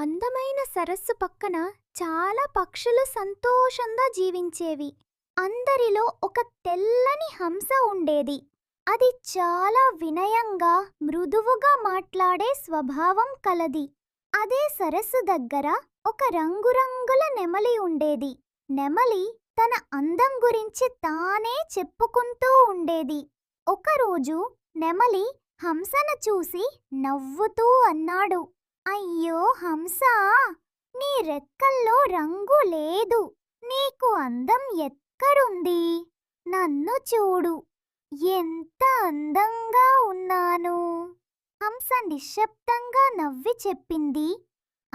అందమైన సరస్సు పక్కన చాలా పక్షులు సంతోషంగా జీవించేవి. అందరిలో ఒక తెల్లని హంస ఉండేది. అది చాలా వినయంగా మృదువుగా మాట్లాడే స్వభావం కలది. అదే సరస్సు దగ్గర ఒక రంగురంగుల నెమలి ఉండేది. నెమలి తన అందం గురించి తానే చెప్పుకుంటూ ఉండేది. ఒకరోజు నెమలి హంసను చూసి నవ్వుతూ అన్నాడు అయ్యో హంస నీ రెక్కల్లో రంగు లేదు. నీకు అందం ఎక్కడుంది? నన్ను చూడు. ఎంత అందంగా ఉన్నాను. హంస నిశ్శబ్దంగా నవ్వి చెప్పింది.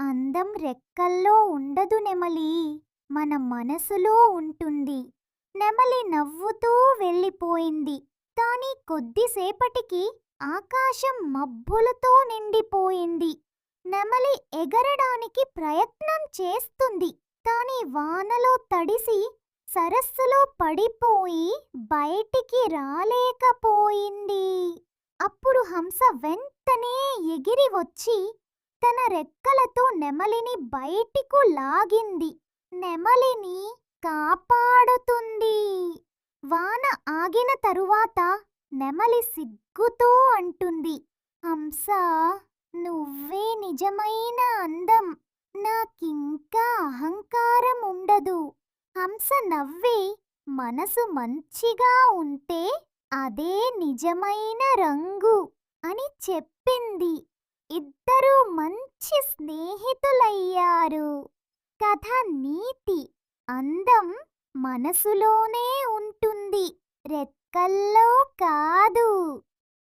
అందం రెక్కల్లో ఉండదు నెమలి. మన మనసులో ఉంటుంది. నెమలి నవ్వుతూ వెళ్ళిపోయింది. కానీ కొద్దిసేపటికి ఆకాశం మబ్బులతో నిండిపోయింది. నెమలి ఎగరడానికి ప్రయత్నం చేస్తుంది. కాని వానలో తడిసి సరస్సులో పడిపోయి బయటికి రాలేకపోయింది. అప్పుడు హంస వెంటనే ఎగిరి వచ్చి తన రెక్కలతో నెమలిని బయటికు లాగింది. నెమలిని కాపాడుతుంది. వాన ఆగిన తరువాత నెమలి సిగ్గుతో అంటుంది హంస నువ్వే నిజమైన అందం. నాకింకా అహంకారం ఉండదు. హంస నవ్వి మనసు మంచిగా ఉంటే అదే నిజమైన రంగు అని చెప్పింది. ఇద్దరూ మంచి స్నేహితులయ్యారు. కథ నీతి. అందం మనసులోనే ఉంటుంది. రెక్కల్లో కాదు.